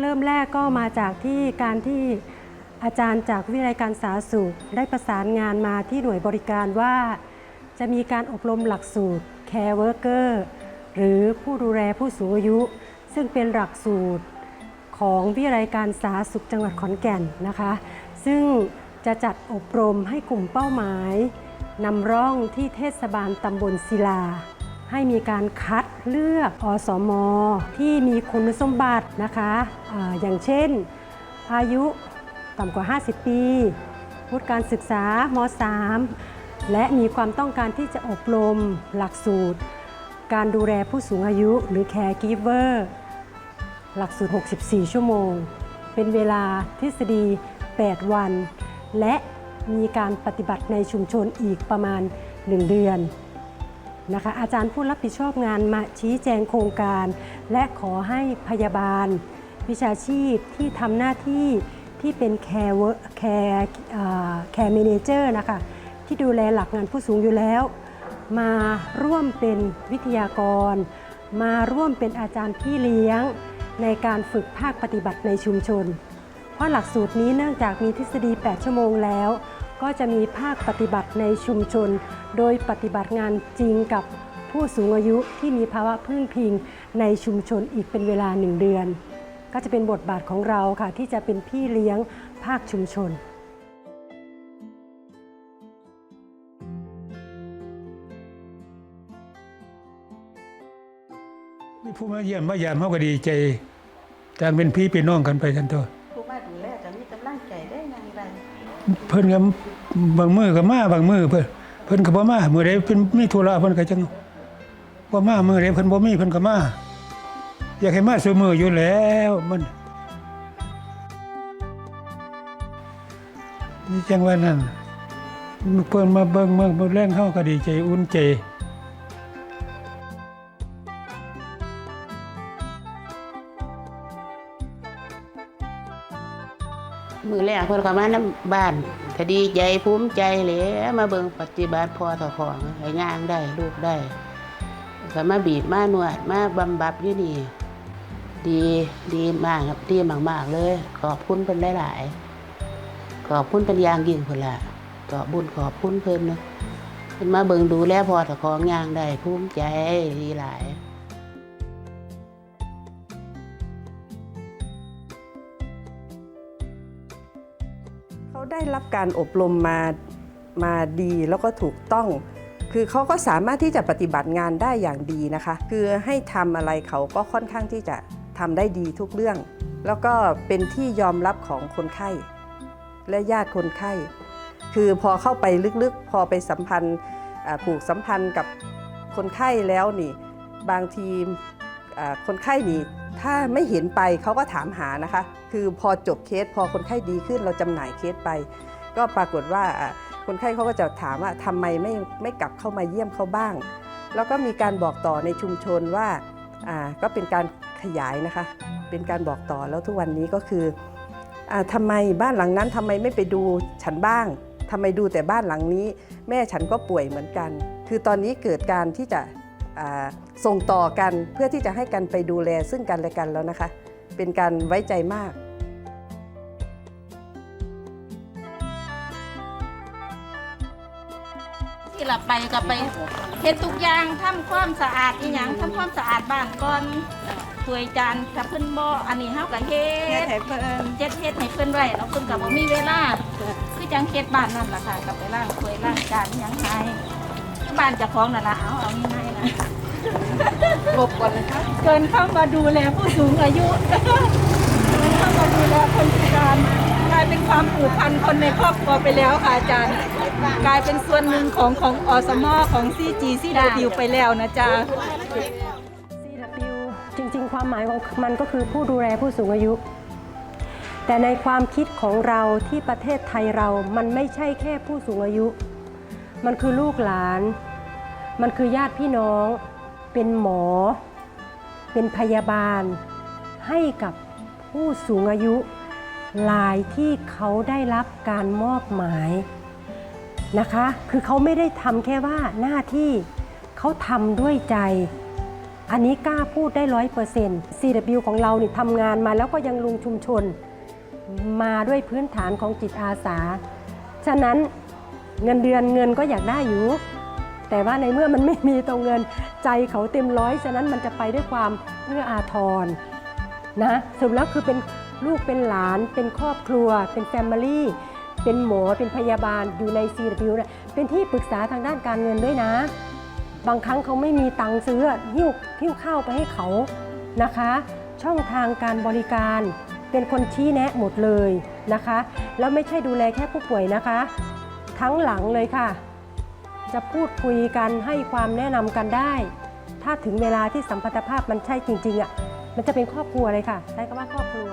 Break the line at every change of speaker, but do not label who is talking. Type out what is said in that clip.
เริ่มแรกก็มาจากที่การที่อาจารย์จากวิทยาลัยการสาธารณสุขได้ประสานงานมาที่หน่วยบริการว่า จะมีการอบรมหลักสูตร Care Worker หรือผู้ดูแลผู้สูงอายุ ซึ่งเป็นหลักสูตรของวิทยาลัยการสาธารณสุขจังหวัดขอนแก่นนะคะ ซึ่งจะจัดอบรมให้กลุ่มเป้าหมายนำร่องที่เทศบาลตำบลศิลา ให้มีการคัดเลือกอสมที่มีคุณสมบัตินะคะออย่างเช่น อายุต่ำกว่า 50 ปีวุฒิการศึกษาม3และมีความต้องการที่จะอบรมหลักสูตร การดูแลผู้สูงอายุหรือ Caregiver หลักสูตร 64 ชั่วโมง เป็นเวลาทฤษฎี 8 วัน และมีการปฏิบัติในชุมชนอีกประมาณ 1 เดือน นะคะ อาจารย์ผู้รับผิดชอบงานมาชี้แจงโครงการ และขอให้พยาบาล วิชาชีพที่ทำหน้าที่ที่เป็น Care Work Care อ่า Care Manager นะคะที่ดูแลหลักงานผู้สูงอยู่แล้ว มาร่วมเป็นวิทยากร มาร่วมเป็นอาจารย์พี่เลี้ยง ในการฝึกภาคปฏิบัติในชุมชน เพราะหลักสูตรนี้เนื่องจากมีทฤษฎี 8 ชั่วโมงแล้ว ก็จะมีภาคปฏิบัติในชุมชน โดยปฏิบัติงานจริงกับผู้สูงอายุที่มีภาวะพึ่งพิงในชุมชนอีกเป็นเวลาหนึ่งเดือน ก็จะเป็นบทบาทของเราค่ะ ที่จะเป็นพี่เลี้ยงภาคชุมชน
มีผู้มาเยี่ยมมายามเขาก็ดีใจต่างเป็นพี่เป็นน้องกันไปทันตัว เพิ่นก็บางมือก็มาบางมือเพิ่นเพิ่นก็บ่มามื้อใดเพิ่นมีธุระเพิ่นก็จังบ่มามื้อใดเพิ่นบ่มีเพิ่นก็มาอยากให้มาซุมื้ออยู่แล้วมันนี่จังว่านั่นเพิ่นมาเบิ่งเมืองมาแรงเฮาก็ดีใจอุ่นใจ
มือแรกเพิ่นก็มานำบ้านก็ดีใจภูมิใจแหล้วมาเบิ่งปฏิบัติพอเจ้าของให้ย่างได้ลูกได้ก็มาบีบมานวดมาบำบับอยู่นี่ ดีดีมากครับดีมากๆเลย ขอบคุณเพิ่นหลายๆขอบคุณเป็นอย่างยิ่งพุ่นล่ะก็บุญขอบคุณเพิ่นนะเพิ่นมาเบิ่งดูแลพอเจ้าของย่างได้ภูมิใจดีหลาย
เขาได้รับการอบรมมามาดีแล้วก็ถูกต้อง คือเขาก็สามารถที่จะปฏิบัติงานได้อย่างดีนะคะ คือให้ทำอะไรเขาก็ค่อนข้างที่จะทำได้ดีทุกเรื่อง แล้วก็เป็นที่ยอมรับของคนไข้และญาติคนไข้ คือพอเข้าไปลึกๆ พอไปสัมพันธ์ผูกสัมพันธ์กับคนไข้แล้วนี่ บางทีคนไข้นี่ ถ้าไม่เห็นไปเขาก็ถามหานะคะ คือพอจบเคสพอคนไข้ดีขึ้นเราจำหน่ายเคสไป ก็ปรากฏว่าคนไข้เขาก็จะถามว่าทำไมไม่ไม่กลับเข้ามาเยี่ยมเขาบ้าง แล้วก็มีการบอกต่อในชุมชนว่าอ่าก็เป็นการขยายนะคะ เป็นการบอกต่อแล้วทุกวันนี้ก็คืออาทำไมบ้านหลังนั้นทำไมไม่ไปดูฉันบ้างทำไมดูแต่บ้านหลังนี้ แม่ฉันก็ป่วยเหมือนกัน คือตอนนี้เกิดการที่จะอ่า ส่งต่อกันเพื่อที่จะให้กันไปดูแลซึ่งกันและกันแล้วนะคะ เป็นการไว้ใจมาก
ที่เราไปก็ไปเฮ็ดทุกอย่างทำความสะอาดอีหยังทำความสะอาดบ้านก่อนถ้วยจานกับเพิ่นบ่อันนี้เฮาก็เฮ็
เฮ็ดให้เพิ่น
เฮ็ดเฮ็ดให้เพิ่นไว้แล้วเพิ่นก็บ่มีเวลาคือจังเฮ็ดบ้านนั่นล่ะค่ะก็ไปล้างถ้วยล้างจานอิหยังให้บ้านเจ้าของนั่นล่ะเอาเอาง่ายๆนะ
งบก่อนนะคะ
เกินเข้ามาดูแลผู้สูงอายุเกินเข้ามาดูแลคนพิการกลายเป็นความผูกพันคนในครอบครัวไปแล้วค่ะอาจารย์ กลายเป็นส่วนหนึ่งของของอสมอของซีจีซีดิวไปแล้วนะจ๊ะ
CW จริงๆ ความหมายของมันก็คือผู้ดูแลผู้สูงอายุ แต่ในความคิดของเราที่ประเทศไทยเรา มันไม่ใช่แค่ผู้สูงอายุ มันคือลูกหลาน มันคือญาติพี่น้อง เป็นหมอ เป็นพยาบาล ให้กับผู้สูงอายุหลายที่เขาได้รับการมอบหมายนะคะ คือเขาไม่ได้ทำแค่ว่าหน้าที่เขาทำด้วยใจ อันนี้กล้าพูดได้ร้อยเปอร์เซ็นต์ CW ของเราเนี่ยทำงานมาแล้วก็ยังลงชุมชน มาด้วยพื้นฐานของจิตอาสา ฉะนั้นเงินเดือนเงินก็อยากได้อยู่ แต่ว่าในเมื่อมันไม่มีตรงเงินใจเขาเต็มร้อยฉะนั้นมันจะไปด้วยความเอื้ออาทรนะสรุปแล้วคือเป็นลูกเป็นหลาน เป็นครอบครัว เป็นแฟมิลี่เป็นหมอเป็นพยาบาลอยู่ใน CW เนี่ยเป็นที่ปรึกษาทางด้านการเงินด้วยนะ บางครั้งเขาไม่มีตังค์ซื้อหิ้วหิ้วข้าวไปให้เขานะคะ ช่องทางการบริการเป็นคนชี้แนะหมดเลยนะคะ แล้วไม่ใช่ดูแลแค่ผู้ป่วยนะคะ ทั้งหลังเลยค่ะ จะพูดคุยกันให้ความแนะนำกันได้ ถ้าถึงเวลาที่สัมพันธภาพมันใช่จริงๆอะมันจะเป็นครอบครัวเลยค่ะใช้คำว่าครอบครัว